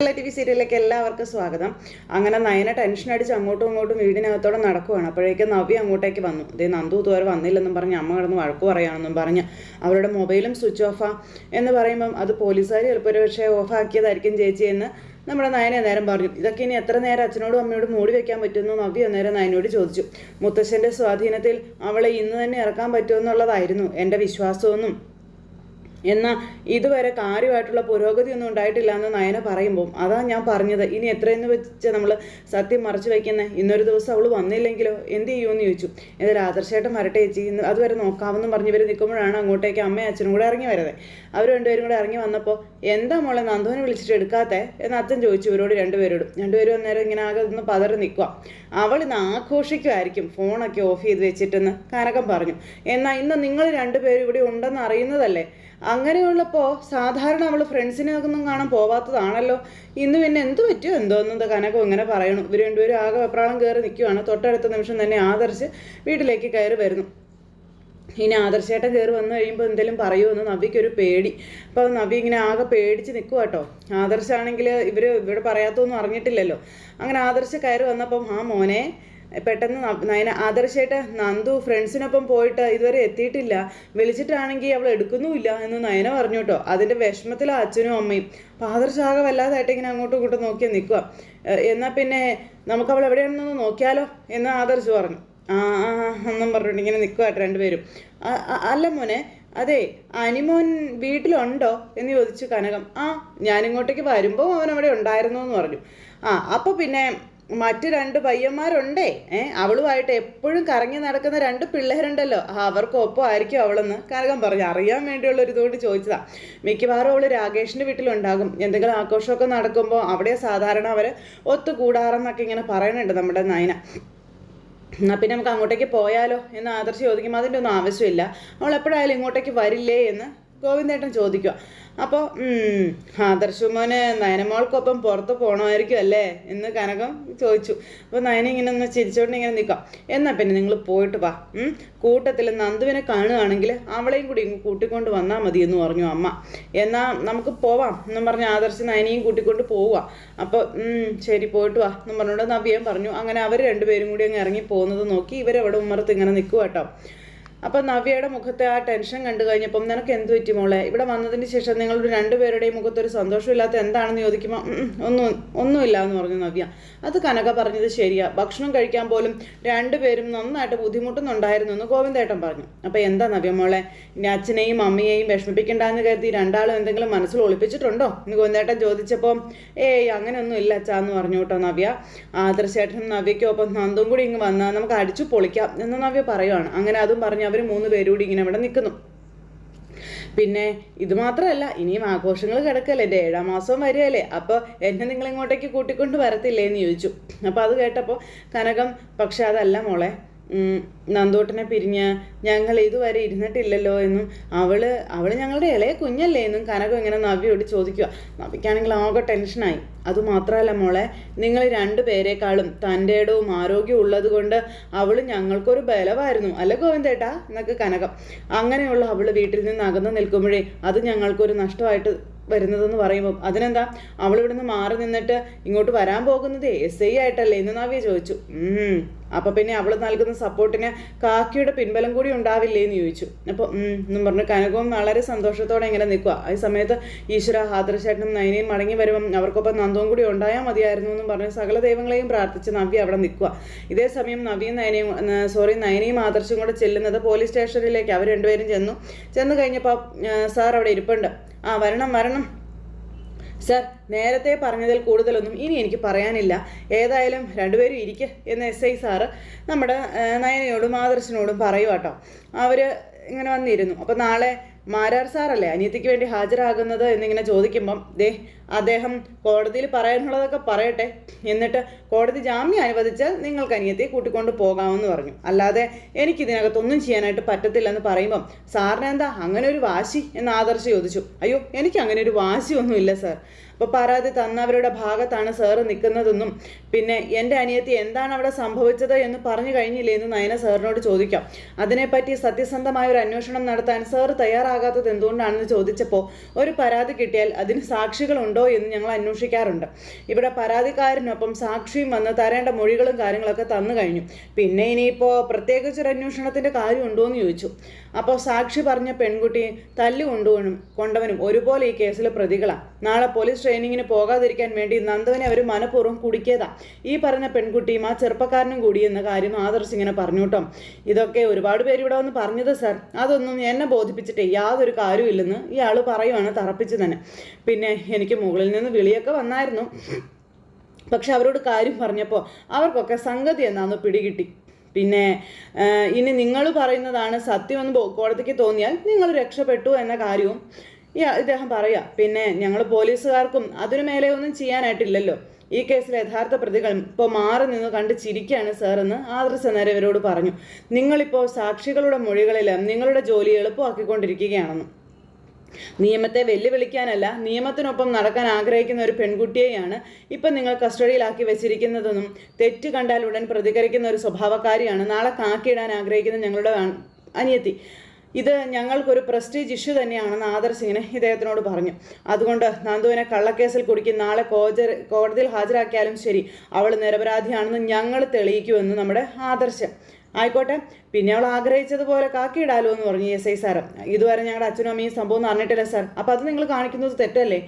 T V സീരിയലിലേക്ക് എല്ലാവർക്കും സ്വാഗതം. അങ്ങനെ നയന ടെൻഷൻ അടിച്ച് അങ്ങോട്ടും ഇങ്ങോട്ടും വീടിനകത്തോടെ നടക്കുവാണ്. അപ്പോഴേക്കും നവ്യ അങ്ങോട്ടേക്ക് വന്നു. ഇതേ നന്ദു ഇതുവരെ വന്നില്ലെന്നും പറഞ്ഞ് അമ്മ കിടന്ന് വഴക്ക് പറയാണെന്നും പറഞ്ഞ് അവരുടെ മൊബൈലും സ്വിച്ച് ഓഫാ എന്ന് പറയുമ്പം അത് പോലീസുകാർ ചിലപ്പോൾ ഒരു പക്ഷേ ഓഫാക്കിയതായിരിക്കും ചേച്ചി എന്ന് നമ്മുടെ നയന നേരം പറഞ്ഞു. ഇതൊക്കെ ഇനി എത്ര നേരം അച്ഛനോടും അമ്മയോടും മൂടി വെക്കാൻ പറ്റുമെന്ന് നവ്യ അന്നേരം നയനോട് ചോദിച്ചു. മുത്തശ്ശന്റെ സ്വാധീനത്തിൽ അവളെ ഇന്ന് തന്നെ ഇറക്കാൻ പറ്റുമെന്നുള്ളതായിരുന്നു എന്റെ വിശ്വാസമൊന്നും. എന്നാൽ ഇതുവരെ കാര്യമായിട്ടുള്ള പുരോഗതി ഒന്നും ഉണ്ടായിട്ടില്ല എന്ന് നയന പറയുമ്പോൾ അതാ ഞാൻ പറഞ്ഞത്. ഇനി എത്രയെന്ന് വെച്ച് നമ്മൾ സത്യം മറച്ചു വയ്ക്കുന്നത് ഇന്നൊരു ദിവസം അവൾ വന്നില്ലെങ്കിലോ? എന്ത് ചെയ്യുമെന്ന് ചോദിച്ചു. ഇതിൽ ആദർശമായിട്ട് മരട്ടെ ചേച്ചി. ഇന്ന് അതുവരെ നോക്കാമെന്നും പറഞ്ഞ് ഇവർ നിൽക്കുമ്പോഴാണ് അങ്ങോട്ടേക്ക് അമ്മയും അച്ഛനും കൂടെ ഇറങ്ങി വരുന്നത് അവർ രണ്ടുപേരും കൂടെ ഇറങ്ങി വന്നപ്പോൾ എന്താ മോളെ നന്ദുവിനെ വിളിച്ചിട്ട് എടുക്കാത്തേ? എന്ന് അച്ഛൻ ചോദിച്ചു ഇവരോട് രണ്ടുപേരോടും. രണ്ടുപേരും അന്നേരം ഇങ്ങനെ ആകെ ഒന്ന് പതറി നിൽക്കുക അവൾ ഇന്ന് ആഘോഷിക്കുമായിരിക്കും ഫോണൊക്കെ ഓഫ് ചെയ്ത് വെച്ചിട്ടെന്ന് കനകം പറഞ്ഞു. എന്നാൽ ഇന്ന് നിങ്ങൾ രണ്ടുപേരും ഇവിടെ ഉണ്ടെന്ന് അറിയുന്നതല്ലേ? അങ്ങനെയുള്ളപ്പോൾ സാധാരണ അവൾ ഫ്രണ്ട്സിനെ ഒന്നും കാണാൻ പോവാത്തതാണല്ലോ. ഇന്ന് പിന്നെ എന്ത് പറ്റിയോ എന്തോന്നത് കനകം ഇങ്ങനെ പറയണു. ഇവർ രണ്ടുപേരും ആകെ വെപ്രാളം കയറി നിൽക്കുകയാണ് തൊട്ടടുത്ത നിമിഷം തന്നെ ആദർശ് വീട്ടിലേക്ക് കയറി വരുന്നു. ഇനി ആദർശേട്ടൻ കയറി വന്നു കഴിയുമ്പോൾ എന്തെങ്കിലും പറയുമെന്ന് നവിക്കൊരു പേടി. അപ്പോൾ നവി ഇങ്ങനെ ആകെ പേടിച്ച് നിൽക്കുക കേട്ടോ ആദർശാണെങ്കിൽ ഇവർ ഇവിടെ പറയാത്തൊന്നും അറിഞ്ഞിട്ടില്ലല്ലോ. അങ്ങനെ ആദർശ കയറി വന്നപ്പം ആ മോനെ പെട്ടെന്ന് നയന ആദർശേട്ട നന്ദു ഫ്രണ്ട്സിനൊപ്പം പോയിട്ട് ഇതുവരെ എത്തിയിട്ടില്ല. വിളിച്ചിട്ടാണെങ്കിൽ അവൾ എടുക്കുന്നുമില്ല എന്ന് നയന പറഞ്ഞു കേട്ടോ അതിന്റെ വിഷമത്തിലാ അച്ഛനും അമ്മയും. അപ്പം ആദർശാകെ വല്ലാതായിട്ട് ഇങ്ങനെ അങ്ങോട്ടും ഇങ്ങോട്ടും നോക്കി നിൽക്കുക എന്നാൽ പിന്നെ നമുക്ക് അവൾ എവിടെയാണെന്നൊന്ന് നോക്കിയാലോ എന്ന് ആദർശ് പറഞ്ഞു. ആ എന്നും പറഞ്ഞിട്ട് ഇങ്ങനെ നിൽക്കുമായിട്ട് രണ്ടുപേരും. അല്ല മോനെ അതെ അനിമോൻ വീട്ടിലുണ്ടോ എന്ന് ചോദിച്ചു കനകം. ആ ഞാനിങ്ങോട്ടേക്ക് വരുമ്പോൾ അവൻ അവിടെ ഉണ്ടായിരുന്നു എന്ന് പറഞ്ഞു. ആ അപ്പോൾ പിന്നെ മറ്റു രണ്ട് പയ്യന്മാരുണ്ടേ? ഏ അവളുമായിട്ട് എപ്പോഴും കറങ്ങി നടക്കുന്ന രണ്ട് പിള്ളേരുണ്ടല്ലോ. അവർക്കൊപ്പം ആയിരിക്കും അവളെന്ന് കനകം പറഞ്ഞു. അറിയാൻ വേണ്ടിയുള്ള ഒരു ഇതുകൊണ്ട് ചോദിച്ചതാ. മിക്കവാറും അവൾ രാകേഷിന്റെ വീട്ടിലുണ്ടാകും. എന്തെങ്കിലും ആഘോഷമൊക്കെ നടക്കുമ്പോൾ അവിടെ സാധാരണ അവർ ഒത്തുകൂടാറെന്നൊക്കെ ഇങ്ങനെ പറയുന്നുണ്ട് നമ്മുടെ നയന. എന്നാൽ പിന്നെ നമുക്ക് അങ്ങോട്ടേക്ക് പോയാലോ എന്ന് ആദർശ് ചോദിക്കുമ്പോൾ അതിന്റെ ഒന്നും ആവശ്യമില്ല. അവൾ എപ്പോഴായാലും ഇങ്ങോട്ടേക്ക് വരില്ലേ എന്ന് ഗോവിന്ദേട്ടൻ ചോദിക്കുക. അപ്പോൾ ആദർശുമോന് നയനമോൾക്കൊപ്പം പുറത്ത് പോകണമായിരിക്കും അല്ലേ എന്ന് കനകം ചോദിച്ചു. അപ്പോൾ നയന ഇങ്ങനെ ഒന്ന് ചിരിച്ചോണ്ട് ഇങ്ങനെ നിൽക്കാം. എന്നാൽ പിന്നെ നിങ്ങൾ പോയിട്ട് വാ. കൂട്ടത്തിൽ നന്ദുവിനെ കാണുകയാണെങ്കിൽ അവളെയും കൂടി ഇങ്ങ് കൂട്ടിക്കൊണ്ട് വന്നാൽ മതി എന്ന് പറഞ്ഞു അമ്മ. എന്നാൽ നമുക്ക് പോവാം എന്നും പറഞ്ഞ് ആദർശ് നയനയും കൂട്ടിക്കൊണ്ട് പോവുക അപ്പോൾ ശരി പോയിട്ട് വാ എന്നും പറഞ്ഞുകൊണ്ട് നവ്യം പറഞ്ഞു. അങ്ങനെ അവർ രണ്ടുപേരും കൂടി അങ്ങ് ഇറങ്ങി പോകുന്നത് നോക്കി ഇവരവിടെ ഉമ്മറത്ത് ഇങ്ങനെ നിൽക്കുക കേട്ടോ അപ്പം നവ്യയുടെ മുഖത്തെ ആ ടെൻഷൻ കണ്ടു കഴിഞ്ഞപ്പം നിനക്ക് എന്ത് പറ്റി മോളെ? ഇവിടെ വന്നതിന് ശേഷം നിങ്ങളുടെ രണ്ടുപേരുടെയും മുഖത്തൊരു സന്തോഷമില്ലാത്ത എന്താണെന്ന് ചോദിക്കുമ്പോൾ "ഉം, ഉം, ഒന്നും ഒന്നുമില്ല എന്ന് പറഞ്ഞു നവ്യ. അത് കനക പറഞ്ഞത് ശരിയാ. ഭക്ഷണം കഴിക്കാൻ പോലും രണ്ടുപേരും നന്നായിട്ട് ബുദ്ധിമുട്ടുന്നുണ്ടായിരുന്നു എന്ന് ഗോവിന്ദേട്ടൻ പറഞ്ഞു. അപ്പോൾ എന്താ നവ്യ മോളെ? ഇനി അച്ഛനെയും അമ്മയെയും വിഷമിപ്പിക്കണ്ടെന്ന് കരുതി രണ്ടാളും എന്തെങ്കിലും മനസ്സിൽ ഒളിപ്പിച്ചിട്ടുണ്ടോ? എന്ന് ഗോവിന്ദേട്ടൻ ചോദിച്ചപ്പോൾ ഏയ് അങ്ങനെയൊന്നും ഇല്ല അച്ഛാ എന്ന് പറഞ്ഞു കേട്ടോ നവ്യ. ആദർശേട്ടനും നവ്യയ്ക്കും ഒപ്പം നന്ദും കൂടി ഇങ്ങ് വന്നാൽ നമുക്ക് അടിച്ചു പൊളിക്കാം എന്ന് നവ്യ പറയുവാണ്. അങ്ങനെ അതും പറഞ്ഞ് അവർ മൂന്ന് പേരും കൂടി ഇങ്ങനെ അവിടെ നിൽക്കുന്നു പിന്നെ ഇത് മാത്രമല്ല ഇനിയും ആഘോഷങ്ങൾ കിടക്കല്ലേ? എന്റെ ഏഴാം മാസവും വരികയല്ലേ അപ്പോൾ എന്നെ നിങ്ങൾ ഇങ്ങോട്ടേക്ക് കൂട്ടിക്കൊണ്ട് വരത്തില്ലേ എന്ന് ചോദിച്ചു. അപ്പോൾ അത് കേട്ടപ്പോൾ കനകം പക്ഷെ അതല്ല മോളെ നന്ദോട്ടനെ പിരിഞ്ഞ ഞങ്ങൾ ഇതുവരെ ഇരുന്നിട്ടില്ലല്ലോ എന്നും അവൾ അവൾ ഞങ്ങളുടെ ഇളയ കുഞ്ഞല്ലേ എന്നും കനകം ഇങ്ങനെ നവ്യോട് ചോദിക്കുക. നവിക്കാണെങ്കിൽ ആകെ ടെൻഷനായി. അതുമാത്രമല്ല മോളെ നിങ്ങൾ രണ്ടുപേരെക്കാളും തന്റെ ഇടവും ആരോഗ്യവും ഉള്ളത് കൊണ്ട് അവൾ ഞങ്ങൾക്കൊരു ബലമായിരുന്നു. അല്ല ഗോവിന്ദേട്ടാ? എന്നൊക്കെ കനകം. അങ്ങനെയുള്ള അവൾ വീട്ടിൽ നിന്ന് അകന്നു നിൽക്കുമ്പോഴേ അത് ഞങ്ങൾക്കൊരു നഷ്ടമായിട്ട് വരുന്നതെന്ന് പറയുമ്പോൾ അതിനെന്താ? അവൾ ഇവിടുന്ന് മാറി നിന്നിട്ട് ഇങ്ങോട്ട് വരാൻ പോകുന്നത് എസ് ഐ ആയിട്ടല്ലേ എന്ന് നവ്യ ചോദിച്ചു. അപ്പം പിന്നെ അവൾ നൽകുന്ന സപ്പോർട്ടിന് കാക്കിയുടെ പിൻബലം കൂടി ഉണ്ടാവില്ലേ എന്ന് ചോദിച്ചു. അപ്പോൾ എന്നും പറഞ്ഞു കനകവും വളരെ സന്തോഷത്തോടെ ഇങ്ങനെ നിൽക്കുക ആ സമയത്ത് ഈശ്വര ഹാദർശേട്ടനും നയനയും മടങ്ങി വരുമ്പം അവർക്കൊപ്പം നന്ദവും കൂടി ഉണ്ടായാൽ മതിയായിരുന്നു എന്നും പറഞ്ഞ് സകല ദൈവങ്ങളെയും പ്രാർത്ഥിച്ച് നവ്യ അവിടെ നിൽക്കുക ഇതേ സമയം നവ്യയും നയനയും സോറി നയനയും ആദർശും കൂടെ ചെല്ലുന്നത് പോലീസ് സ്റ്റേഷനിലേക്ക് അവർ രണ്ടുപേരും ചെന്നു. ചെന്ന് കഴിഞ്ഞപ്പോൾ സാർ അവിടെ ഇരിപ്പുണ്ട്. ആ വരണം വരണം. സർ നേരത്തെ പറഞ്ഞതിൽ കൂടുതലൊന്നും ഇനി എനിക്ക് പറയാനില്ല. ഏതായാലും രണ്ടുപേരും ഇരിക്കുക എന്ന് എസ് ഐ സാറ് നമ്മുടെ നയനയോടും ആദർശിനോടും പറയുക കേട്ടോ അവർ ഇങ്ങനെ വന്നിരുന്നു. അപ്പോൾ നാളെ മാരാർ സാറല്ലേ? അനിയത്തിക്ക് വേണ്ടി ഹാജരാകുന്നത് എന്നിങ്ങനെ ചോദിക്കുമ്പം ദേ അദ്ദേഹം കോടതിയിൽ പറയാനുള്ളതൊക്കെ പറയട്ടെ. എന്നിട്ട് കോടതി ജാമ്യം അനുവദിച്ചാൽ നിങ്ങൾക്ക് അനിയത്തിയെ കൂട്ടിക്കൊണ്ട് പോകാമെന്ന് പറഞ്ഞു. അല്ലാതെ എനിക്ക് എനിക്കിതിനകത്തൊന്നും ചെയ്യാനായിട്ട് പറ്റത്തില്ലെന്ന് പറയുമ്പം സാറിന് എന്താ അങ്ങനെ ഒരു വാശി? എന്ന് ആദർശ് ചോദിച്ചു. അയ്യോ എനിക്ക് അങ്ങനെ ഒരു വാശിയൊന്നുമില്ല സാർ. അപ്പോൾ പരാതി തന്നവരുടെ ഭാഗത്താണ് സാറ് നിൽക്കുന്നതെന്നും പിന്നെ എന്റെ അനിയത്തി എന്താണ് അവിടെ സംഭവിച്ചത് എന്ന് പറഞ്ഞു കഴിഞ്ഞില്ലേ എന്ന് നയന സാറിനോട് ചോദിക്കാം. അതിനെപ്പറ്റി സത്യസന്ധമായ ഒരു അന്വേഷണം നടത്താൻ സാറ് തയ്യാറാകാത്തത് എന്തുകൊണ്ടാണെന്ന് ചോദിച്ചപ്പോൾ ഒരു പരാതി കിട്ടിയാൽ അതിന് സാക്ഷികളുണ്ടോ എന്ന് ഞങ്ങൾ അന്വേഷിക്കാറുണ്ട്. ഇവിടെ പരാതിക്കാരനൊപ്പം സാക്ഷിയും വന്ന് തരേണ്ട മൊഴികളും കാര്യങ്ങളൊക്കെ തന്നു കഴിഞ്ഞു. പിന്നെ ഇനിയിപ്പോൾ പ്രത്യേകിച്ചൊരു അന്വേഷണത്തിന്റെ കാര്യമുണ്ടോ എന്ന് ചോദിച്ചു. അപ്പോൾ സാക്ഷി പറഞ്ഞ പെൺകുട്ടി തല്ലു കൊണ്ടുപോകണം കൊണ്ടവനും ഒരുപോലെ ഈ കേസിൽ പ്രതികളാണ് നാളെ പോലീസ് ട്രെയിനിങ്ങിന് പോകാതിരിക്കാൻ വേണ്ടി നന്ദവനെ അവർ മനഃപൂർവം കുടിക്കിയതാ. ഈ പറഞ്ഞ പെൺകുട്ടിയും ആ ചെറുപ്പക്കാരനും കൂടി എന്ന കാര്യം ആദർശ് ഇങ്ങനെ പറഞ്ഞു കേട്ടോ. ഇതൊക്കെ ഒരുപാട് പേര് ഇവിടെ വന്ന് പറഞ്ഞത് സാർ. അതൊന്നും എന്നെ ബോധിപ്പിച്ചിട്ട് യാതൊരു കാര്യമില്ലെന്ന് ഇയാൾ പറയുവാണ് തറപ്പിച്ച് തന്നെ. പിന്നെ എനിക്ക് മുകളിൽ നിന്ന് വിളിയൊക്കെ വന്നായിരുന്നു. പക്ഷെ അവരോട് കാര്യം പറഞ്ഞപ്പോൾ അവർക്കൊക്കെ സംഗതി എന്നാന്ന് പിടികിട്ടി. പിന്നെ ഇനി നിങ്ങൾ പറയുന്നതാണ് സത്യമെന്ന് കോടതിക്ക് തോന്നിയാൽ നിങ്ങൾ രക്ഷപ്പെട്ടു എന്ന കാര്യവും ഇദ്ദേഹം പറയാ പിന്നെ ഞങ്ങൾ പോലീസുകാർക്കും അതിനു മേലെ ഒന്നും ചെയ്യാനായിട്ടില്ലല്ലോ. ഈ കേസിലെ യഥാർത്ഥ പ്രതികൾ ഇപ്പോൾ മാറി നിന്ന് കണ്ട് ചിരിക്കുകയാണ് സാർ എന്ന് ആദർശ നേരെ ഇവരോട് പറഞ്ഞു. നിങ്ങളിപ്പോൾ സാക്ഷികളുടെ മൊഴികളിൽ നിങ്ങളുടെ ജോലി എളുപ്പമാക്കിക്കൊണ്ടിരിക്കുകയാണെന്ന്. നിയമത്തെ വെല്ലുവിളിക്കാനല്ല നിയമത്തിനൊപ്പം നടക്കാൻ ആഗ്രഹിക്കുന്ന ഒരു പെൺകുട്ടിയെയാണ് ഇപ്പം നിങ്ങൾ കസ്റ്റഡിയിലാക്കി വെച്ചിരിക്കുന്നതെന്നും തെറ്റ് കണ്ടാൽ ഉടൻ പ്രതികരിക്കുന്ന ഒരു സ്വഭാവക്കാരിയാണ് നാളെ കാക്കിയിടാൻ ആഗ്രഹിക്കുന്ന ഞങ്ങളുടെ അനിയത്തി. ഇത് ഞങ്ങൾക്കൊരു പ്രസ്റ്റീജ് ഇഷ്യൂ തന്നെയാണെന്ന് ആദർശ് ഇങ്ങനെ ഇദ്ദേഹത്തിനോട് പറഞ്ഞു. അതുകൊണ്ട് നന്ദുവിനെ കള്ളക്കേസിൽ കുടുക്കി നാളെ കോടതിയിൽ ഹാജരാക്കിയാലും ശരി അവൾ നിരപരാധിയാണെന്ന് ഞങ്ങൾ തെളിയിക്കുമെന്ന് നമ്മുടെ ആദർശം ആയിക്കോട്ടെ. പിന്നെ അവൾ ആഗ്രഹിച്ചതുപോലെ കാക്കിയിടാലോ എന്ന് പറഞ്ഞു എസ് ഐ സാറ് ഇതുവരെ ഞങ്ങളുടെ അച്ഛനും അമ്മയും സംഭവം എന്ന് അറിഞ്ഞിട്ടില്ല സാർ. അപ്പോൾ അത് നിങ്ങൾ കാണിക്കുന്നത് തെറ്റല്ലേ?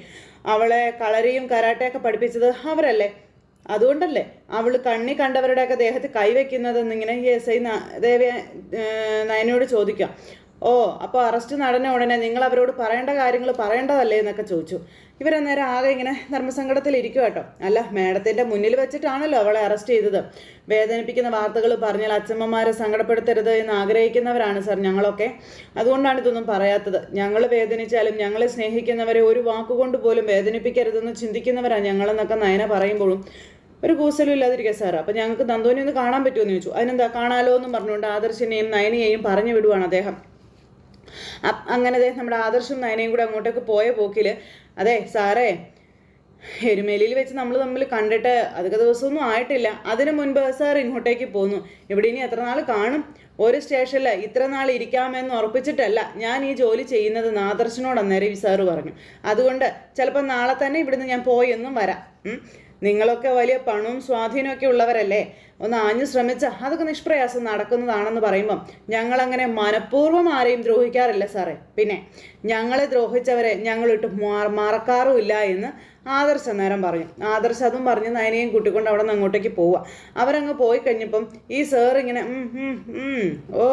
അവളെ കളരിയും കരാട്ടയൊക്കെ പഠിപ്പിച്ചത് അവരല്ലേ? അതുകൊണ്ടല്ലേ അവൾ കണ്ണി കണ്ടവരുടെയൊക്കെ ദേഹത്ത് കൈവയ്ക്കുന്നതെന്നിങ്ങനെ എസ് ഐ ദേവി നയനയോട് ചോദിക്കാം. ഓ അപ്പോൾ അറസ്റ്റ് നടന്ന ഉടനെ നിങ്ങൾ അവരോട് പറയേണ്ട കാര്യങ്ങൾ പറയേണ്ടതല്ലേ എന്നൊക്കെ ചോദിച്ചു. ഇവരന്നേരം ആകെ ഇങ്ങനെ ധർമ്മസങ്കടത്തിൽ ഇരിക്കും കേട്ടോ അല്ല മേഡത്തിന്റെ മുന്നിൽ വെച്ചിട്ടാണല്ലോ അവളെ അറസ്റ്റ് ചെയ്തത്. വേദനിപ്പിക്കുന്ന വാർത്തകൾ പറഞ്ഞാൽ അച്ഛമ്മമാരെ സങ്കടപ്പെടുത്തരുത് എന്ന് ആഗ്രഹിക്കുന്നവരാണ് സർ ഞങ്ങളൊക്കെ. അതുകൊണ്ടാണ് ഇതൊന്നും പറയാത്തത്. ഞങ്ങൾ വേദനിച്ചാലും ഞങ്ങളെ സ്നേഹിക്കുന്നവരെ ഒരു വാക്കുകൊണ്ട് പോലും വേദനിപ്പിക്കരുതെന്ന് ചിന്തിക്കുന്നവരാണ് ഞങ്ങളെന്നൊക്കെ നയന പറയുമ്പോഴും. ഒരു കൂസലും ഇല്ലാതിരിക്കുക സാർ അപ്പം ഞങ്ങൾക്ക് നന്ദോനെ ഒന്ന് കാണാൻ പറ്റുമോ എന്ന് ചോദിച്ചു. അതിനെന്താ കാണാലോ എന്നും പറഞ്ഞുകൊണ്ട് ആദർശിനെയും നയനയെയും പറഞ്ഞു വിടുവാണ് അദ്ദേഹം. അങ്ങനെ നമ്മുടെ ആദർശും നയനയും കൂടെ അങ്ങോട്ടേക്ക് പോയ പോക്കിൽ അതെ സാറേ എരുമേലിയിൽ വെച്ച് നമ്മൾ തമ്മിൽ കണ്ടിട്ട് അധിക ദിവസമൊന്നും ആയിട്ടില്ല. അതിനു മുൻപ് സാർ ഇങ്ങോട്ടേക്ക് പോന്നു. ഇവിടെ ഇനി എത്ര നാൾ കാണും? ഒരു സ്റ്റേഷനിൽ ഇത്ര നാൾ ഇരിക്കാമെന്ന് ഉറപ്പിച്ചിട്ടല്ല ഞാൻ ഈ ജോലി ചെയ്യുന്നത് നാദർശനോട് അന്നേരം സാറ് പറഞ്ഞു. അതുകൊണ്ട് ചിലപ്പോൾ നാളെ തന്നെ ഇവിടുന്ന് ഞാൻ പോയെന്നും വരാം. നിങ്ങളൊക്കെ വലിയ പണവും സ്വാധീനമൊക്കെ ഉള്ളവരല്ലേ? ഒന്ന് ആഞ്ഞു ശ്രമിച്ച അതൊക്കെ നിഷ്പ്രയാസം നടക്കുന്നതാണെന്ന് പറയുമ്പം ഞങ്ങളങ്ങനെ മനഃപൂർവം ആരെയും ദ്രോഹിക്കാറില്ല സാറേ. പിന്നെ ഞങ്ങളെ ദ്രോഹിച്ചവരെ ഞങ്ങളിട്ട് മറക്കാറുമില്ല എന്ന് ആദർശ് നേരം പറഞ്ഞു ആദർശ അതും പറഞ്ഞ് നയനയും കൂട്ടിക്കൊണ്ട് അവിടെ നിന്ന് അങ്ങോട്ടേക്ക് പോവുക. അവരങ്ങ് പോയി കഴിഞ്ഞപ്പം ഈ സാർ ഇങ്ങനെ ഓ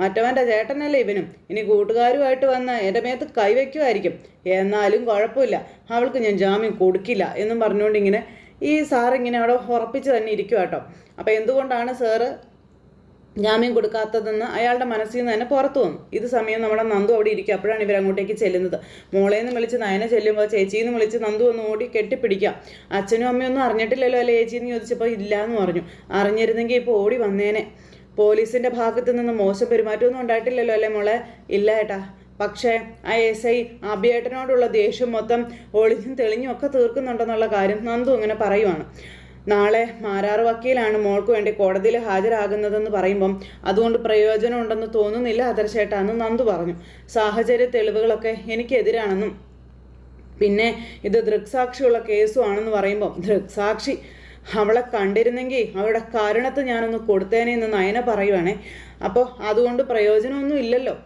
മറ്റവന്റെ ചേട്ടനല്ലേ ഇവനും? ഇനി കൂട്ടുകാരുമായിട്ട് വന്ന് എന്റെ മേത്ത് കൈവയ്ക്കുമായിരിക്കും എന്നാലും കുഴപ്പമില്ല. അവൾക്ക് ഞാൻ ജാമ്യം കൊടുക്കില്ല എന്നും പറഞ്ഞുകൊണ്ട് ഇങ്ങനെ ഈ സാറിങ്ങനെ അവിടെ ഉറപ്പിച്ച് തന്നെ ഇരിക്കുക കേട്ടോ അപ്പോൾ എന്തുകൊണ്ടാണ് സാറ് ജാമ്യം കൊടുക്കാത്തതെന്ന് അയാളുടെ മനസ്സിൽ നിന്ന് തന്നെ പുറത്തു വന്നു. ഇത് സമയം നമ്മുടെ നന്ദു അവിടെ ഇരിക്കുക അപ്പോഴാണ് ഇവർ അങ്ങോട്ടേക്ക് ചെല്ലുന്നത്. മോളേന്ന് വിളിച്ച് നയനെ ചെല്ലുമ്പോൾ ചേച്ചിന്ന് വിളിച്ച് നന്ദു ഒന്ന് ഓടി കെട്ടിപ്പിടിക്കാം. അച്ഛനും അമ്മയും ഒന്നും അറിഞ്ഞിട്ടില്ലല്ലോ അല്ലേ ചേച്ചി എന്ന് ചോദിച്ചപ്പോൾ ഇല്ല എന്ന് പറഞ്ഞു. അറിഞ്ഞിരുന്നെങ്കിൽ ഇപ്പോൾ ഓടി വന്നേനെ. പോലീസിന്റെ ഭാഗത്ത് നിന്ന് മോശം പെരുമാറ്റമൊന്നും ഉണ്ടായിട്ടില്ലല്ലോ അല്ലേ മോളെ? ഇല്ല ഏട്ടാ. പക്ഷേ ആ എസ് ഐ അഭിയേട്ടനോടുള്ള ദേഷ്യം മൊത്തം ഒളിഞ്ഞും തെളിഞ്ഞും ഒക്കെ തീർക്കുന്നുണ്ടെന്നുള്ള കാര്യം നന്ദു ഇങ്ങനെ പറയുവാണ്. നാളെ മാരാറ് വക്കീലാണ് മോൾക്ക് വേണ്ടി കോടതിയിൽ ഹാജരാകുന്നതെന്ന് പറയുമ്പം അതുകൊണ്ട് പ്രയോജനം ഉണ്ടെന്ന് തോന്നുന്നില്ല അതർശേട്ടാന്ന് നന്ദു പറഞ്ഞു. സാഹചര്യ തെളിവുകളൊക്കെ എനിക്കെതിരാണെന്നും പിന്നെ ഇത് ദൃക്സാക്ഷിയുള്ള കേസുമാണെന്ന് പറയുമ്പോൾ ദൃക്സാക്ഷി അവളെ കണ്ടിരുന്നെങ്കിൽ അവളുടെ കാരണത്ത് ഞാനൊന്ന് കൊടുത്തേനെ എന്ന് നയന പറയുവാണേ. അപ്പോൾ അതുകൊണ്ട് പ്രയോജനമൊന്നും ഇല്ലല്ലോ.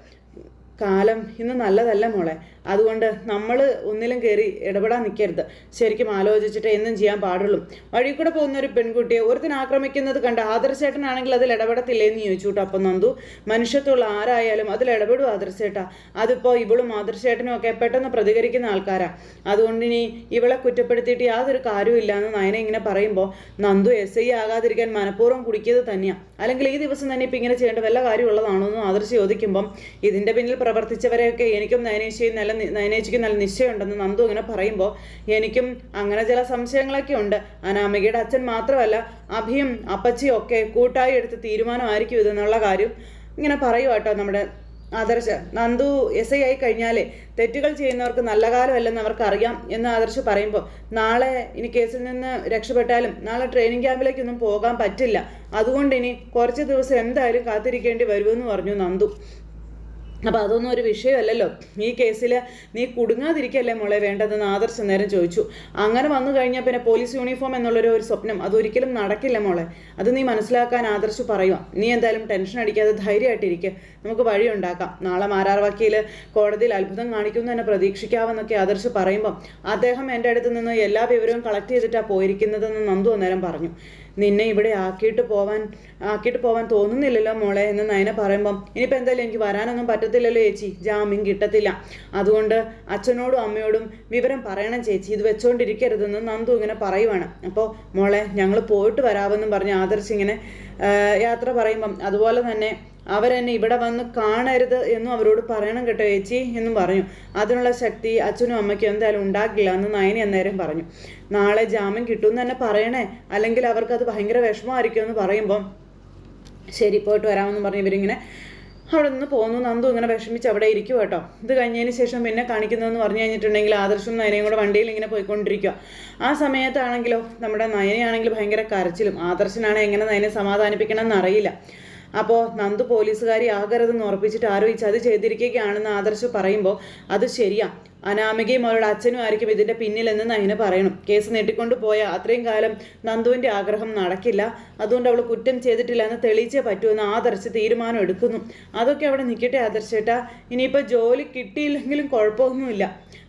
കാലം ഇന്ന് നല്ലതല്ല മോളെ. അതുകൊണ്ട് നമ്മൾ ഒന്നിലും കയറി ഇടപെടാൻ നിൽക്കരുത് ശരിക്കും ആലോചിച്ചിട്ട് എന്നും ചെയ്യാൻ പാടുള്ളൂ. വഴി കൂടെ പോകുന്ന ഒരു പെൺകുട്ടിയെ ഒരുത്തിന് ആക്രമിക്കുന്നത് കണ്ട് ആദർശേട്ടനാണെങ്കിൽ അതിൽ ഇടപെടത്തില്ലേ എന്ന് ചോദിച്ചു കേട്ടോ അപ്പം നന്ദു. മനുഷ്യത്തുള്ള ആരായാലും അതിൽ ഇടപെടും ആദർശേട്ടാ. അതിപ്പോൾ ഇവളും ആദർശേട്ടനും ഒക്കെ പെട്ടെന്ന് പ്രതികരിക്കുന്ന ആൾക്കാരാ. അതുകൊണ്ട് ഇനി ഇവളെ കുറ്റപ്പെടുത്തിയിട്ട് യാതൊരു കാര്യമില്ല എന്ന് നയന ഇങ്ങനെ പറയുമ്പോൾ നന്ദു എസ് ഐ ആകാതിരിക്കാൻ മനഃപൂർവം കുടിക്കിയത് തന്നെയാണ് അല്ലെങ്കിൽ ഈ ദിവസം തന്നെ ഇപ്പം ഇങ്ങനെ ചെയ്യേണ്ട വല്ല കാര്യമുള്ളതാണോ എന്ന് ആദർശ് ചോദിക്കുമ്പം ഇതിന്റെ പിന്നിൽ പ്രവർത്തിച്ചവരെയൊക്കെ എനിക്കും നയനേശ്വരി നല്ല നി- നയനേച്ചിക്കും നല്ല നിശ്ചയമുണ്ടെന്ന് നന്ദു അങ്ങനെ പറയുമ്പോൾ എനിക്കും അങ്ങനെ ചില സംശയങ്ങളൊക്കെ ഉണ്ട്. അനാമികയുടെ അച്ഛൻ മാത്രമല്ല അഭിയും അപ്പച്ചിയും ഒക്കെ കൂട്ടായി എടുത്ത തീരുമാനമായിരിക്കും ഇതെന്നുള്ള കാര്യം ഇങ്ങനെ പറയുക കേട്ടോ നമ്മുടെ ആദർശ്. നന്ദു എസ് ഐ ആയി കഴിഞ്ഞാലേ തെറ്റുകൾ ചെയ്യുന്നവർക്ക് നല്ല കാലമല്ലെന്ന് അവർക്ക് അറിയാം എന്ന് ആദർശ് പറയുമ്പോൾ നാളെ ഇനി കേസിൽ നിന്ന് രക്ഷപ്പെട്ടാലും നാളെ ട്രെയിനിങ് ക്യാമ്പിലേക്കൊന്നും പോകാൻ പറ്റില്ല. അതുകൊണ്ട് ഇനി കുറച്ച് ദിവസം എന്തായാലും കാത്തിരിക്കേണ്ടി വരുമെന്ന് പറഞ്ഞു നന്ദു. അപ്പോൾ അതൊന്നും ഒരു വിഷയമല്ലല്ലോ. ഈ കേസിൽ നീ കുടുങ്ങാതിരിക്കല്ലേ മോളെ വേണ്ടതെന്ന് ആദർശ നേരം ചോദിച്ചു. അങ്ങനെ വന്നു കഴിഞ്ഞാൽ പിന്നെ പോലീസ് യൂണിഫോം എന്നുള്ളൊരു ഒരു സ്വപ്നം അതൊരിക്കലും നടക്കില്ല മോളെ. അത് നീ മനസ്സിലാക്കാൻ ആദർശ് പറയുക നീ എന്തായാലും ടെൻഷൻ അടിക്കാതെ ധൈര്യമായിട്ടിരിക്കുക നമുക്ക് വഴിയുണ്ടാക്കാം നാളെ മാരാർവാക്കിയിൽ കോടതിയിൽ അത്ഭുതം കാണിക്കുമെന്ന് തന്നെ പ്രതീക്ഷിക്കാമെന്നൊക്കെ ആദർശ് പറയുമ്പം അദ്ദേഹം എന്റെ അടുത്ത് നിന്ന് എല്ലാ വിവരവും കളക്ട് ചെയ്തിട്ടാണ് പോയിരിക്കുന്നതെന്ന് നന്ദു അന്നേരം പറഞ്ഞു. നിന്നെ ഇവിടെ ആക്കിയിട്ട് പോവാൻ ആക്കിയിട്ട് പോവാൻ തോന്നുന്നില്ലല്ലോ മോളെ എന്ന് നയന പറയുമ്പം. ഇനിയിപ്പോൾ എന്തായാലും എനിക്ക് വരാനൊന്നും പറ്റത്തില്ലല്ലോ ചേച്ചി. ജാമ്യം കിട്ടത്തില്ല. അതുകൊണ്ട് അച്ഛനോടും അമ്മയോടും വിവരം പറയണം ചേച്ചി. ഇത് വെച്ചുകൊണ്ടിരിക്കരുതെന്ന് നന്ദു ഇങ്ങനെ പറയുവാണ്. അപ്പോൾ മോളെ ഞങ്ങൾ പോയിട്ട് വരാമെന്നും പറഞ്ഞ് ആദർശ് ഇങ്ങനെ യാത്ര പറയുമ്പം അതുപോലെ തന്നെ അവരെന്നെ ഇവിടെ വന്ന് കാണരുത് എന്നും അവരോട് പറയണം കേട്ടോ ചേച്ചി എന്നും പറഞ്ഞു. അതിനുള്ള ശക്തി അച്ഛനും അമ്മയ്ക്കും എന്തായാലും ഉണ്ടാക്കില്ല എന്ന് നയനി അന്നേരം പറഞ്ഞു. നാളെ ജാമ്യം കിട്ടുമെന്ന് തന്നെ പറയണേ. അല്ലെങ്കിൽ അവർക്കത് ഭയങ്കര വിഷമമായിരിക്കും എന്ന് പറയുമ്പം ശരി പോയിട്ട് വരാമെന്ന് പറഞ്ഞ് ഇവരിങ്ങനെ അവിടെ നിന്ന് പോകുന്നു നന്ദു ഇങ്ങനെ വിഷമിച്ച് അവിടെ ഇരിക്കും കേട്ടോ. ഇത് കഴിഞ്ഞതിന് ശേഷം പിന്നെ കാണിക്കുന്നതെന്ന് പറഞ്ഞു കഴിഞ്ഞിട്ടുണ്ടെങ്കിൽ ആദർശം നയനയും കൂടെ വണ്ടിയിൽ ഇങ്ങനെ പോയിക്കൊണ്ടിരിക്കുക ആ സമയത്താണെങ്കിലോ നമ്മുടെ നയനയാണെങ്കിൽ ഭയങ്കര കരച്ചിലും ആദർശനാണ് എങ്ങനെ നയനെ സമാധാനിപ്പിക്കണം എന്നറിയില്ല അപ്പോൾ നന്ദു പോലീസുകാരി ആകരുതെന്ന് ഉറപ്പിച്ചിട്ട് ആരോ ഈ ചെയ്തിരിക്കുകയാണെന്ന് ആദർശ് പറയുമ്പോൾ അത് ശരിയാ. അനാമികയും അവരുടെ അച്ഛനും ആയിരിക്കും ഇതിന്റെ പിന്നിലെന്ന് നയന പറയണം. കേസ് നീട്ടിക്കൊണ്ട് പോയ അത്രയും കാലം നന്ദുവിന്റെ ആഗ്രഹം നടക്കില്ല. അതുകൊണ്ട് അവൾ കുറ്റം ചെയ്തിട്ടില്ല എന്ന് തെളിയിച്ചേ പറ്റുമെന്ന് ആദർശ് തീരുമാനം എടുക്കുന്നു. അതൊക്കെ അവിടെ നിൽക്കട്ടെ ആദർശേട്ടാ ഇനിയിപ്പോൾ ജോലി കിട്ടിയില്ലെങ്കിലും കുഴപ്പമൊന്നുമില്ല.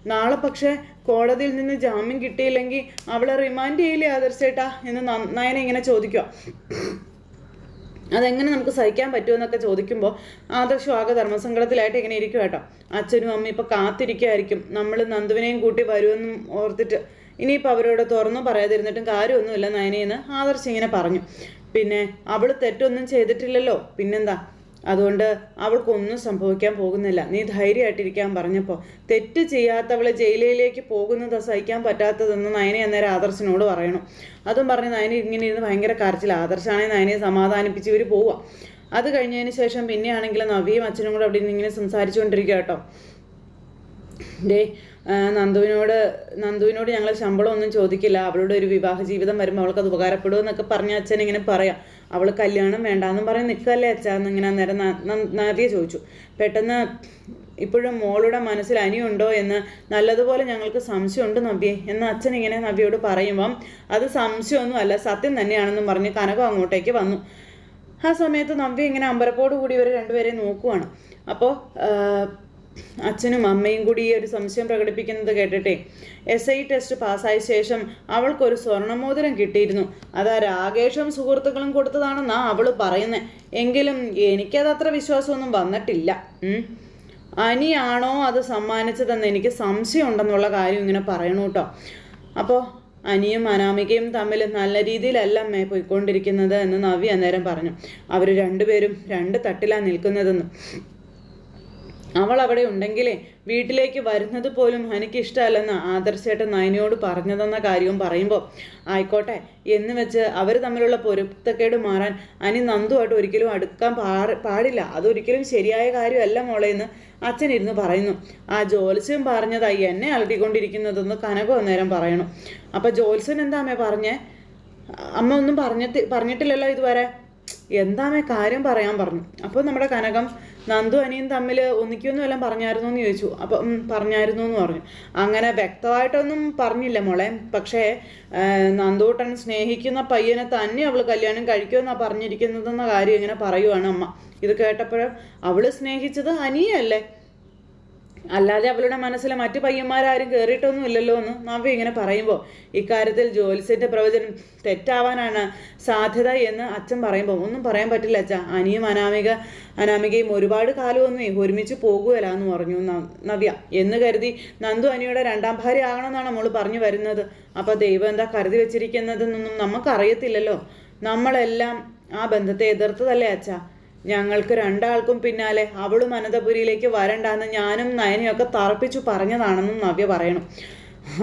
നാളെ പക്ഷേ കോടതിയിൽ നിന്ന് ജാമ്യം കിട്ടിയില്ലെങ്കിൽ അവളെ റിമാൻഡ് ചെയ്യില്ലേ ആദർശേട്ടാ എന്ന് നയന ഇങ്ങനെ ചോദിക്കുക അതെങ്ങനെ നമുക്ക് സഹിക്കാൻ പറ്റുമെന്നൊക്കെ ചോദിക്കുമ്പോൾ ആദർശം ആകെ ധർമ്മസങ്കടത്തിലായിട്ട് ഇങ്ങനെ ഇരിക്കും കേട്ടോ. അച്ഛനും അമ്മയും ഇപ്പോൾ കാത്തിരിക്കുമായിരിക്കും നമ്മൾ നന്ദുവിനെയും കൂട്ടി വരുമെന്നും ഓർത്തിട്ട് ഇനിയിപ്പോൾ അവരോട് തുറന്നു പറയാതിരുന്നിട്ടും കാര്യമൊന്നുമില്ല നയനയെന്ന് ആദർശം ഇങ്ങനെ പറഞ്ഞു. പിന്നെ അവൾ തെറ്റൊന്നും ചെയ്തിട്ടില്ലല്ലോ. പിന്നെന്താ? അതുകൊണ്ട് അവൾക്കൊന്നും സംഭവിക്കാൻ പോകുന്നില്ല. നീ ധൈര്യമായിട്ടിരിക്കാൻ പറഞ്ഞപ്പോൾ തെറ്റ് ചെയ്യാത്തവളെ ജയിലിലേക്ക് പോകുന്നത് സഹിക്കാൻ പറ്റാത്തതെന്ന് നയനെ അന്നേരം ആദർശനോട് പറയണം. അതും പറഞ്ഞ് നയന ഇങ്ങനെ ഇരുന്ന് ഭയങ്കര കരച്ചിൽ ആദർശാണെങ്കിൽ നയനെ സമാധാനിപ്പിച്ച് ഇവർ പോവുക അത് കഴിഞ്ഞതിന് ശേഷം പിന്നെയാണെങ്കിൽ നവിയും അച്ഛനും കൂടെ അവിടെ നിന്ന് ഇങ്ങനെ സംസാരിച്ചുകൊണ്ടിരിക്കുക കേട്ടോ. ഡേ നന്ദുവിനോട് നന്ദുവിനോട് ഞങ്ങൾ ശമ്പളം ഒന്നും ചോദിക്കില്ല. അവളുടെ ഒരു വിവാഹ ജീവിതം വരുമ്പോൾ അവൾക്ക് അത് ഉപകാരപ്പെടും എന്നൊക്കെ പറഞ്ഞ അച്ഛൻ ഇങ്ങനെ പറയാം. അവൾ കല്യാണം വേണ്ടാന്നും പറഞ്ഞ് നിൽക്കല്ലേ അച്ഛ എന്നിങ്ങനെ അന്നേരം നദിയെ ചോദിച്ചു. പെട്ടെന്ന് ഇപ്പോഴും മോളുടെ മനസ്സിൽ അനിയുണ്ടോ എന്ന് നല്ലതുപോലെ ഞങ്ങൾക്ക് സംശയമുണ്ട് നവ്യെ എന്ന് അച്ഛൻ ഇങ്ങനെ നബിയോട് പറയുമ്പം അത് സംശയമൊന്നും അല്ല സത്യം തന്നെയാണെന്നും പറഞ്ഞ് കനകം അങ്ങോട്ടേക്ക് വന്നു. ആ സമയത്ത് നവ്യ ഇങ്ങനെ അമ്പരപ്പോട് കൂടി ഇവർ രണ്ടുപേരെയും നോക്കുവാണ്. അപ്പോൾ അച്ഛനും അമ്മയും കൂടി ഈ ഒരു സംശയം പ്രകടിപ്പിക്കുന്നത് കേട്ടിട്ടെ എസ് ഐ ടെസ്റ്റ് പാസ്സായ ശേഷം അവൾക്കൊരു സ്വർണമോതിരം കിട്ടിയിരുന്നു. അതാ രാകേഷും സുഹൃത്തുക്കളും കൊടുത്തതാണെന്നാ അവൾ പറയുന്നത് എങ്കിലും എനിക്കത് അത്ര വിശ്വാസമൊന്നും വന്നിട്ടില്ല. അനിയാണോ അത് സമ്മാനിച്ചതെന്ന് എനിക്ക് സംശയമുണ്ടെന്നുള്ള കാര്യം ഇങ്ങനെ പറയണു കേട്ടോ. അപ്പോൾ അനിയും അനാമികയും തമ്മിൽ നല്ല രീതിയിലല്ല മേ പോയിക്കൊണ്ടിരിക്കുന്നത് എന്ന് നവി അന്നേരം പറഞ്ഞു. അവർ രണ്ടുപേരും രണ്ട് തട്ടിലാണ് നിൽക്കുന്നതെന്ന്. അവൾ അവിടെ ഉണ്ടെങ്കിലേ വീട്ടിലേക്ക് വരുന്നത് പോലും എനിക്ക് ഇഷ്ടമല്ലെന്ന് ആദർശേട്ടൻ നയനയോട് പറഞ്ഞതെന്ന കാര്യവും പറയുമ്പോൾ ആയിക്കോട്ടെ എന്ന് വെച്ച് അവർ തമ്മിലുള്ള പൊരുത്തക്കേട് മാറാൻ അനി നന്ദുമായിട്ട് ഒരിക്കലും അടുക്കാൻ പാടില്ല. അതൊരിക്കലും ശരിയായ കാര്യമല്ല മോളെ എന്ന് അച്ഛൻ ഇരുന്ന് പറയുന്നു. ആ ജോത്സ്യം പറഞ്ഞതായി എന്നെ അലട്ടിക്കൊണ്ടിരിക്കുന്നതെന്ന് കനകം നേരം പറയണം. അപ്പം ജോത്സ്യൻ എന്താ അമ്മേ പറഞ്ഞേ? അമ്മ ഒന്നും പറഞ്ഞിട്ട് പറഞ്ഞിട്ടില്ലല്ലോ ഇതുവരെ? എന്താമേ കാര്യം പറയാൻ പറഞ്ഞു? അപ്പോൾ നമ്മുടെ കനകം നന്ദു അനിയും തമ്മിൽ ഒന്നിക്കൊന്നും എല്ലാം പറഞ്ഞായിരുന്നു എന്ന് ചോദിച്ചു. അപ്പം പറഞ്ഞായിരുന്നു എന്ന് പറഞ്ഞു. അങ്ങനെ വ്യക്തമായിട്ടൊന്നും പറഞ്ഞില്ല മോളെ. പക്ഷേ നന്ദൂട്ടൻ സ്നേഹിക്കുന്ന പയ്യനെ തന്നെ അവൾ കല്യാണം കഴിക്കുമെന്നാണ് പറഞ്ഞിരിക്കുന്നതെന്ന കാര്യം ഇങ്ങനെ പറയുവാണ് അമ്മ. ഇത് കേട്ടപ്പോഴും അവൾ സ്നേഹിച്ചത് അനിയല്ലേ? അല്ലാതെ അവളുടെ മനസ്സിലെ മറ്റു പയ്യന്മാരാരും കയറിയിട്ടൊന്നും ഇല്ലല്ലോ എന്ന് നവ്യ ഇങ്ങനെ പറയുമ്പോൾ ഇക്കാര്യത്തിൽ ജോലിസിന്റെ പ്രവചനം തെറ്റാവാനാണ് സാധ്യത എന്ന് അച്ഛൻ പറയുമ്പോൾ ഒന്നും പറയാൻ പറ്റില്ല അച്ഛ. അനിയും അനാമിക അനാമികയും ഒരുപാട് കാലമൊന്നും ഒരുമിച്ച് പോകുകയല്ല എന്ന് പറഞ്ഞു നവ്യ. എന്ന് കരുതി നന്ദു അനിയുടെ രണ്ടാം ഭാര്യ ആകണമെന്നാണ് നമ്മൾ പറഞ്ഞു വരുന്നത്. അപ്പോൾ ദൈവം എന്താ കരുതി വെച്ചിരിക്കുന്നതെന്നൊന്നും നമുക്കറിയത്തില്ലല്ലോ. നമ്മളെല്ലാം ആ ബന്ധത്തെ എതിർത്തതല്ലേ അച്ഛാ? ഞങ്ങൾക്ക് രണ്ടാൾക്കും പിന്നാലെ അവളും അനന്തപുരിയിലേക്ക് വരണ്ടാന്ന് ഞാനും നയനയൊക്കെ തറപ്പിച്ചു പറഞ്ഞതാണെന്നും നവ്യ പറയണം.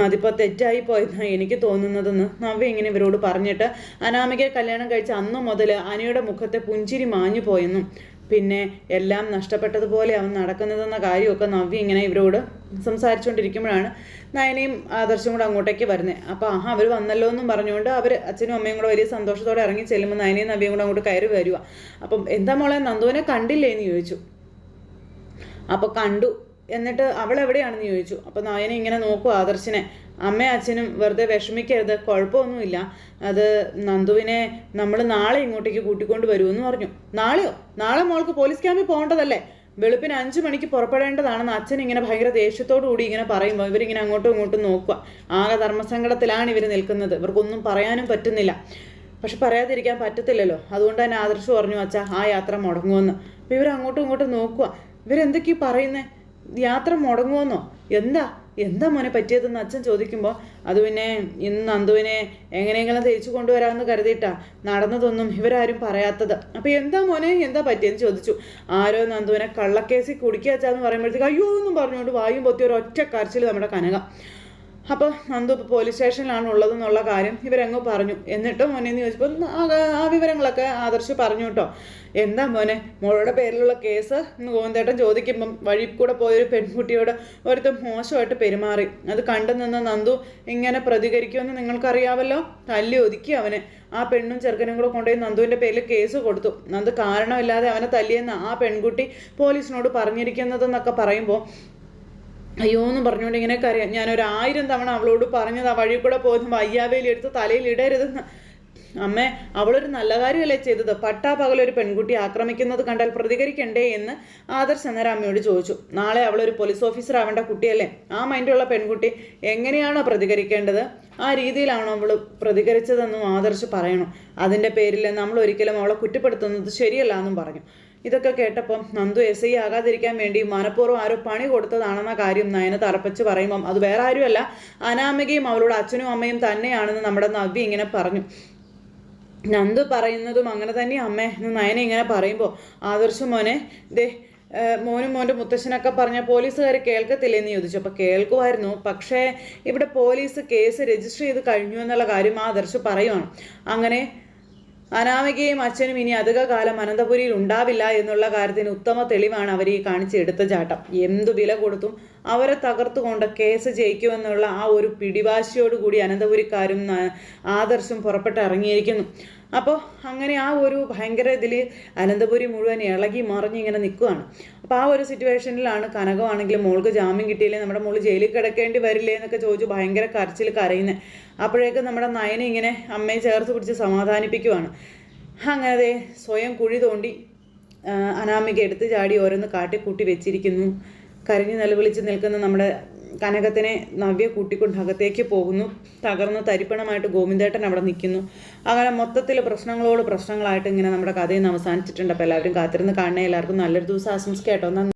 അതിപ്പോൾ തെറ്റായി പോയെന്നാണ് എനിക്ക് തോന്നുന്നതെന്ന് നവ്യ ഇങ്ങനെ ഇവരോട് പറഞ്ഞിട്ട് അനാമികയെ കല്യാണം കഴിച്ച അന്നു മുതൽ അനിയുടെ മുഖത്തെ പുഞ്ചിരി മാഞ്ഞു പോയെന്നും പിന്നെ എല്ലാം നഷ്ടപ്പെട്ടതുപോലെ അവൻ നടക്കുന്നതെന്ന കാര്യമൊക്കെ നവ്യ ഇങ്ങനെ ഇവരോട് സംസാരിച്ചുകൊണ്ടിരിക്കുമ്പോഴാണ് നയനയും ആദർശം കൂടെ അങ്ങോട്ടേക്ക് വരുന്നത് അപ്പോൾ ആഹാ അവർ വന്നല്ലോ എന്നും പറഞ്ഞുകൊണ്ട് അവർ അച്ഛനും അമ്മയും കൂടെ വലിയ സന്തോഷത്തോടെ ഇറങ്ങി ചെല്ലുമ്പോൾ നയനയും നവ്യയും കൂടെ അങ്ങോട്ട് കയറി വരിക. അപ്പം എന്താ മോളെ നന്ദുവിനെ കണ്ടില്ലേ എന്ന് ചോദിച്ചു. അപ്പോൾ കണ്ടു. എന്നിട്ട് അവൾ എവിടെയാണെന്ന് ചോദിച്ചു. അപ്പോൾ നയന ഇങ്ങനെ നോക്കും ആദർശിനെ. അമ്മയും അച്ഛനും വെറുതെ വിഷമിക്കരുത് കുഴപ്പമൊന്നുമില്ല. അത് നന്ദുവിനെ നമ്മൾ നാളെ ഇങ്ങോട്ടേക്ക് കൂട്ടിക്കൊണ്ട് വരുമെന്ന് പറഞ്ഞു. നാളെയോ? നാളെ മോൾക്ക് പോലീസ് ക്യാമ്പിൽ പോകേണ്ടതല്ലേ? വെളുപ്പിന് അഞ്ചു മണിക്ക് പുറപ്പെടേണ്ടതാണെന്ന് അച്ഛൻ ഇങ്ങനെ ഭയങ്കര ദേഷ്യത്തോടു കൂടി ഇങ്ങനെ പറയുമ്പോൾ ഇവരിങ്ങനെ അങ്ങോട്ടും ഇങ്ങോട്ടും നോക്കുക. ആകെ ധർമ്മസങ്കടത്തിലാണ് ഇവർ നിൽക്കുന്നത്. ഇവർക്കൊന്നും പറയാനും പറ്റുന്നില്ല. പക്ഷെ പറയാതിരിക്കാൻ പറ്റത്തില്ലല്ലോ. അതുകൊണ്ട് തന്നെ ആദർശ് പറഞ്ഞു അച്ഛാ ആ യാത്ര മുടങ്ങുമെന്ന്. അപ്പോൾ ഇവർ അങ്ങോട്ടും ഇങ്ങോട്ടും നോക്കുക. ഇവരെന്തൊക്കെയാ പറയുന്നേ? യാത്ര മുടങ്ങുമെന്നോ എന്താ? എന്താ മോനെ പറ്റിയതെന്ന് അച്ഛൻ ചോദിക്കുമ്പോൾ അത് പിന്നെ ഇന്ന് നന്ദുവിനെ എങ്ങനെയെങ്കിലും തിരിച്ചു കൊണ്ടുവരാമെന്ന് കരുതിയിട്ടാ നടന്നതൊന്നും ഇവരാരും പറയാത്തത്. അപ്പോൾ എന്താ മോനെ? എന്താ പറ്റിയെന്ന് ചോദിച്ചു. ആരോ നന്ദുവിനെ കള്ളക്കേസിൽ കുടിക്കാച്ചാന്ന് പറയുമ്പോഴത്തേക്ക് അയ്യോ എന്നും പറഞ്ഞുകൊണ്ട് വായും പൊത്തി ഒരു ഒറ്റ കരച്ചിൽ നമ്മുടെ കനക. അപ്പോൾ നന്ദു ഇപ്പോൾ പോലീസ് സ്റ്റേഷനിലാണ് ഉള്ളതെന്നുള്ള കാര്യം ഇവരങ്ങ് പറഞ്ഞു. എന്നിട്ട് മോനെ എന്ന് ചോദിച്ചപ്പോൾ ആ- വിവരങ്ങളൊക്കെ ആദർശ് പറഞ്ഞു കേട്ടോ എന്താ മോനെ? മോളുടെ പേരിലുള്ള കേസ്? എന്ന് ഗോവിന്ദേട്ടൻ ചോദിക്കുമ്പം വഴി കൂടെ പോയൊരു പെൺകുട്ടിയോട് ഒരുത്തം മോശമായിട്ട് പെരുമാറി. അത് കണ്ടു നിന്ന് നന്ദു ഇങ്ങനെ പ്രതികരിക്കുമെന്ന് നിങ്ങൾക്കറിയാവല്ലോ? തല്ലി ഒതുക്കി അവനെ. ആ പെണ്ണും ചെറുക്കനും കൂടെ കൊണ്ടുപോയി നന്ദുവിന്റെ പേരിൽ കേസ് കൊടുത്തു. നന്ദു കാരണമില്ലാതെ അവനെ തല്ലിയെന്ന് ആ പെൺകുട്ടി പോലീസിനോട് പറഞ്ഞിരിക്കുന്നതെന്നൊക്കെ പറയുമ്പോൾ അയ്യോ എന്ന് പറഞ്ഞുകൊണ്ട് ഇങ്ങനെ കരയാം. ഞാനൊരു ആയിരം തവണ അവളോട് പറഞ്ഞത് ആ വഴി കൂടെ പോകുന്ന വയ്യാവേലി എടുത്ത് തലയിൽ ഇടരുതെന്ന് അമ്മേ അവളൊരു നല്ല കാര്യമല്ലേ ചെയ്തത്? പട്ടാ പകലൊരു പെൺകുട്ടി ആക്രമിക്കുന്നത് കണ്ടാൽ പ്രതികരിക്കണ്ടേ എന്ന് ആദർശ് അന്നേരം അമ്മയോട് ചോദിച്ചു. നാളെ അവളൊരു പോലീസ് ഓഫീസർ ആവേണ്ട കുട്ടിയല്ലേ? ആ മൈൻഡുള്ള പെൺകുട്ടി എങ്ങനെയാണോ പ്രതികരിക്കേണ്ടത്? ആ രീതിയിലാണോ അവൾ പ്രതികരിച്ചതെന്നും ആദർശ് പറയണം. അതിന്റെ പേരിൽ നമ്മൾ ഒരിക്കലും അവളെ കുറ്റപ്പെടുത്തുന്നത് ശരിയല്ല എന്നും പറഞ്ഞു. ഇതൊക്കെ കേട്ടപ്പം നന്ദു എസ് ഐ ആകാതിരിക്കാൻ വേണ്ടി മനഃപൂർവം ആരോ പണി കൊടുത്തതാണെന്ന കാര്യം നയന തറപ്പിച്ച് പറയുമ്പം അത് വേറെ ആരുമല്ല അനാമികയും അവളുടെ അച്ഛനും അമ്മയും തന്നെയാണെന്ന് നമ്മുടെ നവ്യ ഇങ്ങനെ പറഞ്ഞു. നന്ദു പറയുന്നതും അങ്ങനെ തന്നെ അമ്മേ എന്ന് നയന ഇങ്ങനെ പറയുമ്പോൾ ആദർശ മോനെ ദേ മോനും മോന്റെ മുത്തശ്ശനൊക്കെ പറഞ്ഞ പോലീസുകാർ കേൾക്കത്തില്ലെന്ന് ചോദിച്ചു. അപ്പോൾ കേൾക്കുമായിരുന്നു. പക്ഷേ ഇവിടെ പോലീസ് കേസ് രജിസ്റ്റർ ചെയ്ത് കഴിഞ്ഞു എന്നുള്ള കാര്യം ആദർശ് പറയുവാണ്. അങ്ങനെ അനാമികയും അച്ഛനും ഇനി അധിക കാലം അനന്തപുരിയിൽ ഉണ്ടാവില്ല എന്നുള്ള കാര്യത്തിന് ഉത്തമ തെളിവാണ് അവർ ഈ കാണിച്ച് എടുത്ത ചാട്ടം. എന്തു വില കൊടുത്തും അവരെ തകർത്തുകൊണ്ട് കേസ് ജയിക്കുമെന്നുള്ള ആ ഒരു പിടിവാശിയോടുകൂടി അനന്തപുരിക്കാരും ആദർശം ആദർശും പുറപ്പെട്ട് ഇറങ്ങിയിരിക്കുന്നു. അപ്പോൾ അങ്ങനെ ആ ഒരു ഭയങ്കര ഇതിൽ അനന്തപുരി മുഴുവൻ ഇളകി മറിഞ്ഞ് ഇങ്ങനെ നിൽക്കുകയാണ് അപ്പോൾ ആ ഒരു സിറ്റുവേഷനിലാണ് കനകമാണെങ്കിലും മോൾക്ക് ജാമ്യം കിട്ടിയില്ലേ? നമ്മുടെ മോൾ ജയിലിൽ കിടക്കേണ്ടി വരില്ലേ എന്നൊക്കെ ചോദിച്ചു ഭയങ്കര കരച്ചിൽ കരയുന്നത് അപ്പോഴേക്ക് നമ്മുടെ നയന ഇങ്ങനെ അമ്മയെ ചേർത്ത് പിടിച്ച് സമാധാനിപ്പിക്കുവാണ്. അങ്ങനെ സ്വയം കുഴി തോണ്ടി അനാമിക എടുത്ത് ചാടി ഓരോന്ന് കാട്ടിക്കൂട്ടി വെച്ചിരിക്കുന്നു. കരഞ്ഞു നിലവിളിച്ച് നിൽക്കുന്ന നമ്മുടെ കനകത്തിനെ നവ്യ കൂട്ടിക്കൊണ്ട് അകത്തേക്ക് പോകുന്നു. തകർന്ന് തരിപ്പണമായിട്ട് ഗോവിന്ദേട്ടൻ അവിടെ നിൽക്കുന്നു. അങ്ങനെ മൊത്തത്തിൽ പ്രശ്നങ്ങളോട് പ്രശ്നങ്ങളായിട്ട് ഇങ്ങനെ നമ്മുടെ കഥയിൽ നിന്ന് അവസാനിച്ചിട്ടുണ്ട്. അപ്പോൾ എല്ലാവരും കാത്തിരുന്ന് കാണണേ. എല്ലാവർക്കും നല്ലൊരു ദിവസം ആശംസിക്കാം കേട്ടോ.